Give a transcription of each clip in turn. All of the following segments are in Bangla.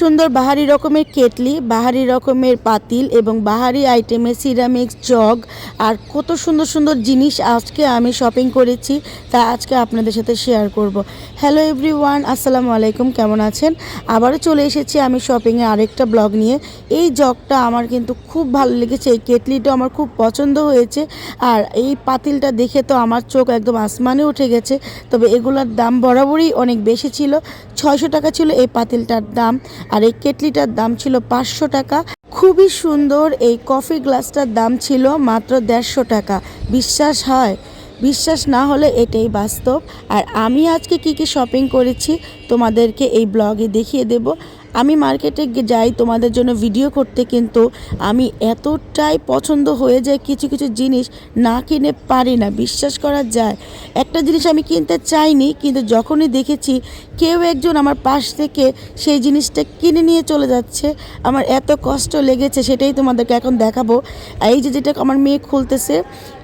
সুন্দর বাহারি রকমের কেটলি, বাহারি রকমের পাতিল এবং বাহারি আইটেমের সিরামিক্স জগ। আর কত সুন্দর সুন্দর জিনিস আজকে আমি শপিং করেছি, তা আজকে আপনাদের সাথে শেয়ার করব। হ্যালো এভরিওয়ান আসসালামু আলাইকুম, কেমন আছেন? আবারও চলে এসেছি আমি শপিংয়ে আরেকটা ব্লগ নিয়ে। এই জগটা আমার কিন্তু খুব ভালো লেগেছে, এই কেটলিটা আমার খুব পছন্দ হয়েছে। আর এই পাতিলটা দেখে তো আমার চোখ একদম আসমানে উঠে গেছে, তবে এগুলোর দাম বরাবরই অনেক বেশি ছিল। ছয়শো টাকা ছিল এই পাতিলটার দাম। আর এই কেটলিটার দাম ছিল পাঁচশো টাকা। খুবই সুন্দর এই কফি গ্লাসটার দাম ছিল মাত্র দেড়শো টাকা। বিশ্বাস হয়? বিশ্বাস না হলে এটাই বাস্তব। আর আমি আজকে কি কি শপিং করেছি তোমাদেরকে এই ব্লগে দেখিয়ে দেব। আমি মার্কেটে যাই, তোমাদের জন্য ভিডিও করতে, কিন্তু আমি এতটাই পছন্দ হয়ে যায় কিছু কিছু জিনিস না কিনে পারি না। বিশ্বাস করা যায়। একটা জিনিস আমি কিনতে চাইনি, কিন্তু যখনই দেখেছি কেউ একজন আমার পাশ থেকে সেই জিনিসটা কিনে নিয়ে চলে যাচ্ছে, আমার এত কষ্ট লেগেছে, সেটাই তোমাদেরকে এখন দেখাবো। এই যে যেটা আমার মেয়ে খুলতেছে,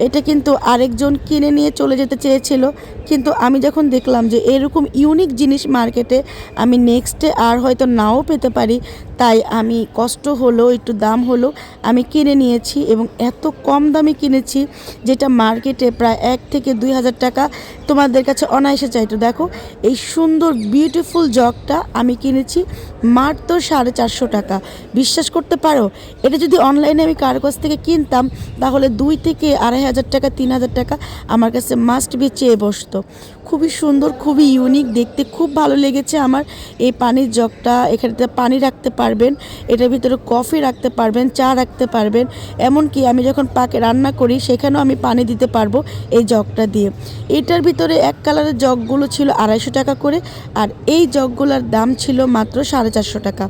এটা কিন্তু আরেকজন কিনে নিয়ে চলে যেতে চেয়েছিল, কিন্তু আমি যখন দেখলাম যে এরকম ইউনিক জিনিস মার্কেটে, আমি নেক্সটে আর হয়তো নাও পেতে পারি। তাই আমি কষ্ট হলো, একটু দাম হলো, আমি কিনে নিয়েছি এবং এত কম দামে কিনেছি যেটা মার্কেটে প্রায় এক থেকে দুই হাজার টাকা তোমাদের কাছে অনায়াসে চাইতো। দেখো, এই সুন্দর বিউটিফুল জগটা আমি কিনেছি মাত্র সাড়ে চারশো টাকা। বিশ্বাস করতে পারো, এটা যদি অনলাইনে আমি কার কাছ থেকে কিনতাম, তাহলে দুই থেকে আড়াই হাজার টাকা, তিন হাজার টাকা আমার কাছে মাস্ট বি চেয়ে বসতো। খুবই সুন্দর, খুবই ইউনিক দেখতে খুব ভালো লেগেছে আমার এই পানির জগটা এখানেতে পানি রাখতে পারবেন, এটার ভিতরে কফি রাখতে পারবেন, চা রাখতে পারবেন। এমনকি আমি যখন পাকে রান্না করি, সেখানেও আমি পানি দিতে পারব এই জগটা দিয়ে। এটার ভিতরে এক কালারের জগগুলো ছিল আড়াইশো টাকা করে, আর এই জগগুলোর দাম ছিল মাত্র সাড়ে চারশো টাকা।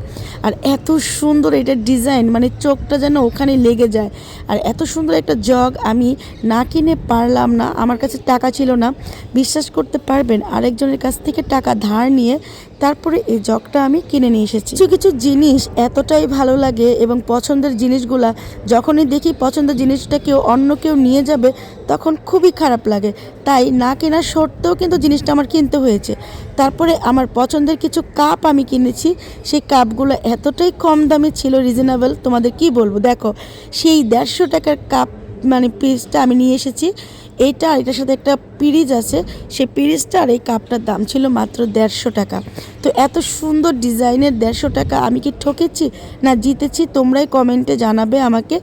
আর এত সুন্দর এটার ডিজাইন মানে চোখটা যেন ওখানে লেগে যায়। আর এত সুন্দর একটা জগ আমি না কিনে পারলাম না, আমার কাছে টাকা ছিল না। বিশ্বাস করতে পারবেন, আরেকজনের কাছ থেকে টাকা ধার নিয়ে তারপরে এই জগটা আমি কিনে নিয়ে এসেছি। কিছু কিছু জিনিস এতটাই ভালো লাগে এবং পছন্দের জিনিসগুলা যখনই দেখি পছন্দের জিনিসটা কেউ অন্য কেউ নিয়ে যাবে, তখন খুবই খারাপ লাগে। তাই না কেনার সত্ত্বেও কিন্তু জিনিসটা আমার কিনতে হয়েছে। তারপরে আমার পছন্দের কিছু কাপ আমি কিনেছি, সেই কাপগুলো এতটাই কম দামে ছিল রিজনেবল তোমাদের কি বলব? দেখো, সেই দেড়শো টাকার কাপ মানে পিসটা আমি নিয়ে এসেছি। আর এটার সাথে একটা পিরিজ আছে। সেই পিরিজটা আর এই কাপটার দাম ছিল মাত্র দেড়শো টাকা। তো এত সুন্দর ডিজাইনের দেড়শো টাকা আমি কি ঠকেছি না জিতেছি তোমরাই কমেন্টে জানাবে আমাকে।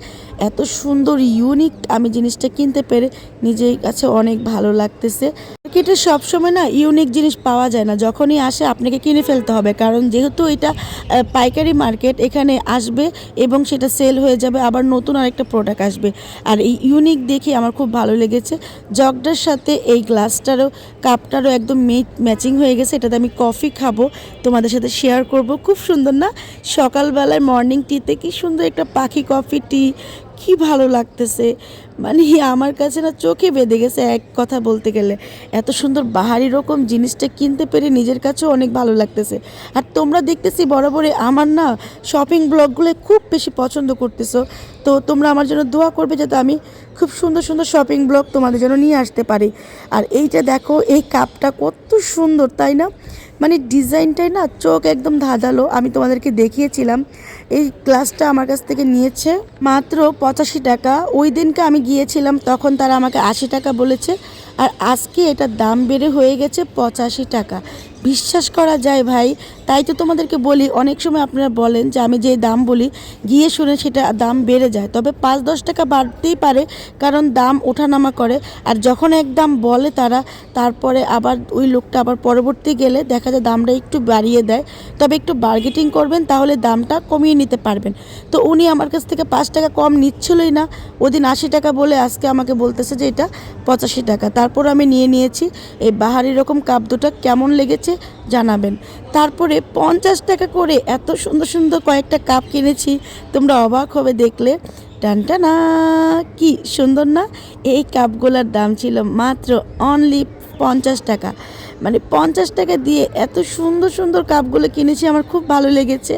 এত সুন্দর, ইউনিক আমি জিনিসটা কিনতে পেরে নিজের কাছে অনেক ভালো লাগতেছে। মার্কেটে সবসময় না ইউনিক জিনিস পাওয়া যায় না। যখনই আসে আপনাকে কিনে ফেলতে হবে। কারণ যেহেতু এটা পাইকারি মার্কেট এখানে আসবে এবং সেটা সেল হয়ে যাবে, আবার নতুন আরেকটা প্রোডাক্ট আসবে। আর এই ইউনিক দেখে আমার খুব ভালো লেগেছে। জগটার সাথে এই গ্লাসটারও কাপটারও একদম ম্যাচিং হয়ে গেছে। এটাতে আমি কফি খাব, তোমাদের সাথে শেয়ার করব। খুব সুন্দর না? সকালবেলায় মর্নিং টিতে কি সুন্দর একটা পাখি কফি টি কি ভালো লাগতেছে? মানে আমার কাছে না চোখে বেঁধে গেছে এক কথা বলতে গেলে। এত সুন্দর বাহারি রকম জিনিসটা কিনতে পেরে নিজের কাছেও অনেক ভালো লাগতেছে। আর তোমরা দেখতেছি বরাবরই আমার না শপিং ব্লগগুলো খুব বেশি পছন্দ করতেছো। তো তোমরা আমার জন্য দোয়া করবে যাতে আমি খুব সুন্দর সুন্দর শপিং ব্লগ তোমাদের জন্য নিয়ে আসতে পারি। আর এইটা দেখো, এই কাপটা কত সুন্দর, তাই না? মানে ডিজাইনটাই না চোখ একদম ধাঁধালো, আমি তোমাদেরকে দেখিয়েছিলাম। এই গ্লাসটা আমার কাছ থেকে নিয়েছে মাত্র পঁচাশি টাকা। ওই দিনকে আমি গিয়েছিলাম, তখন তারা আমাকে আশি টাকা বলেছে। আর আজকে এটার দাম বেড়ে হয়ে গেছে পঁচাশি টাকা। বিশ্বাস করা যায় ভাই, তাই তো তোমাদেরকে বলি, অনেক সময় আপনারা বলেন যে আমি যে দাম বলি, গিয়ে শুনে সেটা দাম বেড়ে যায়। তবে পাঁচ দশ টাকা বাড়তেই পারে, কারণ দাম ওঠানামা করে। আর যখন এক দাম বলে তারা, তারপরে আবার ওই লোকটা আবার পরবর্তী গেলে দেখা যায় দামটা একটু বাড়িয়ে দেয়। তবে একটু বার্গেটিং করবেন, তাহলে দামটা কমিয়ে নিতে পারবেন। তো উনি আমার কাছ থেকে পাঁচ টাকা কম নিচ্ছিলই না। ওদিন আশি টাকা বলে আজকে আমাকে বলতেছে যে এটা পঁচাশি টাকা। তারপর আমি নিয়ে নিয়েছি। এই বাহারি রকম কাপ দুটো কেমন লেগেছে জানাবেন। তারপরে পঞ্চাশ টাকা করে এত সুন্দর সুন্দর কয়েকটা কাপ কিনেছি, তোমরা অবাক হবে দেখলে। টানটানা কি সুন্দর না? এই কাপগুলোর দাম ছিল মাত্র অনলি পঞ্চাশ টাকা। মানে পঞ্চাশ টাকা দিয়ে এত সুন্দর সুন্দর কাপগুলো কিনেছি, আমার খুব ভালো লেগেছে।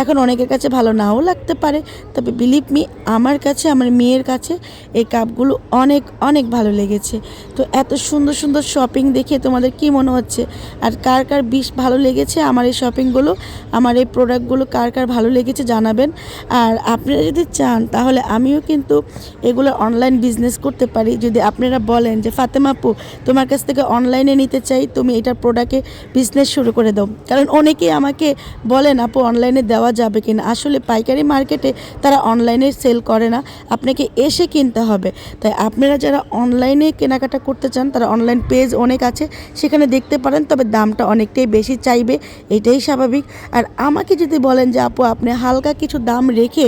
এখন অনেকের কাছে ভালো নাও লাগতে পারে। তবে বিলিভ মি আমার কাছে, আমার মেয়ের কাছে এই কাপগুলো অনেক অনেক ভালো লেগেছে। তো এত সুন্দর সুন্দর শপিং দেখে তোমাদের কি মনে হচ্ছে? আর কার কার বিষ ভালো লেগেছে আমার এই শপিংগুলো আমার এই প্রোডাক্টগুলো কার কার ভালো লেগেছে জানাবেন। আর আপনারা যদি চান, তাহলে আমিও কিন্তু এগুলো অনলাইন বিজনেস করতে পারি। যদি আপনারা বলেন যে ফাতেমাপু তোমার কাছ থেকে অনলাইনে নিতে চাই তুমি এটার প্রোডাক্টে বিজনেস শুরু করে দাও। কারণ অনেকেই আমাকে বলেন, আপু অনলাইনে দেওয়া যাবে কি না আসলে পাইকারি মার্কেটে তারা অনলাইনে সেল করে না। আপনাকে এসে কিনতে হবে। তাই আপনারা যারা অনলাইনে কেনাকাটা করতে চান, তারা অনলাইন পেজ অনেক আছে, সেখানে দেখতে পারেন, তবে দামটা অনেকটাই বেশি চাইবে। এটাই স্বাভাবিক। আর আমাকে যদি বলেন যে, আপু, আপনি হালকা কিছু দাম রেখে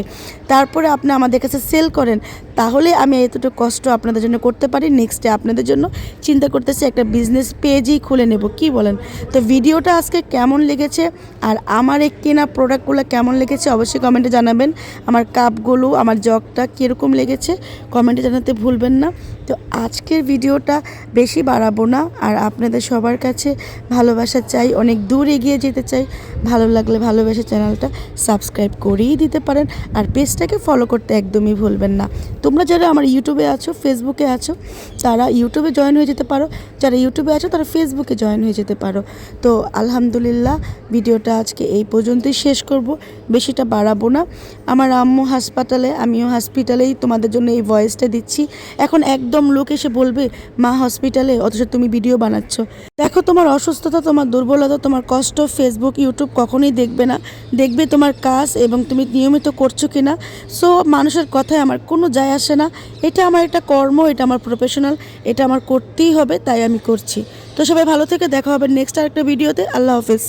তারপরে আপনি আমাদের কাছে সেল করেন, তাহলে আমি এতটুকু কষ্ট আপনাদের জন্য করতে পারি। নেক্সটে আপনাদের জন্য চিন্তা করতেছি, একটা বিজনেস পেজই খুলে নেব, কি বলেন? তো ভিডিওটা আজকে কেমন লেগেছে আর আমার এই কেনা প্রোডাক্টগুলো কেমন লেগেছে অবশ্যই কমেন্টে জানাবেন। আমার কাপগুলো আমার জগটা কীরকম লেগেছে কমেন্টে জানাতে ভুলবেন না। তো আজকের ভিডিওটা বেশি বাড়াবো না, আর আপনাদের সবার কাছে ভালোবাসা চাই, অনেক দূর এগিয়ে যেতে চাই। ভালো লাগলে ভালোবেসে চ্যানেলটা সাবস্ক্রাইব করেই দিতে পারেন, আর পেজটাকে ফলো করতে একদমই ভুলবেন না। তোমরা যারা আমার ইউটিউবে আছো, ফেসবুকে আছো, তারা ইউটিউবে জয়েন হয়ে যেতে পারো। যারা ইউটিউবে আছো, তারা ফেসবুকে জয়েন হয়ে যেতে পারো। তো আলহামদুলিল্লাহ, ভিডিওটা আজকে এই পর্যন্তই শেষ করব, বেশিটা বাড়াবো না। আমার আম্মু হাসপাতালে, আমিও হসপিটালেই তোমাদের জন্য এই ভয়েসটা দিচ্ছি। এখন একদম লোক এসে বলবে, মা হসপিটালে অথচ তুমি ভিডিও বানাচ্ছ। দেখো তোমার অসুস্থতা, তোমার দুর্বলতা, তোমার কষ্ট ফেসবুক ইউটিউব কখনোই দেখবে না। দেখবে তোমার কাজ এবং তুমি নিয়মিত করছ কিনা। সো মানুষের কথায় আমার কোনো যায় আসে না। এটা আমার একটা কর্ম, এটা আমার প্রফেশনাল এটা আমার করতেই হবে, তাই আমি করছি। তো সবাই ভালো থেকে দেখা হবে নেক্সট আরেকটা ভিডিওতে আল্লাহ হাফেজ।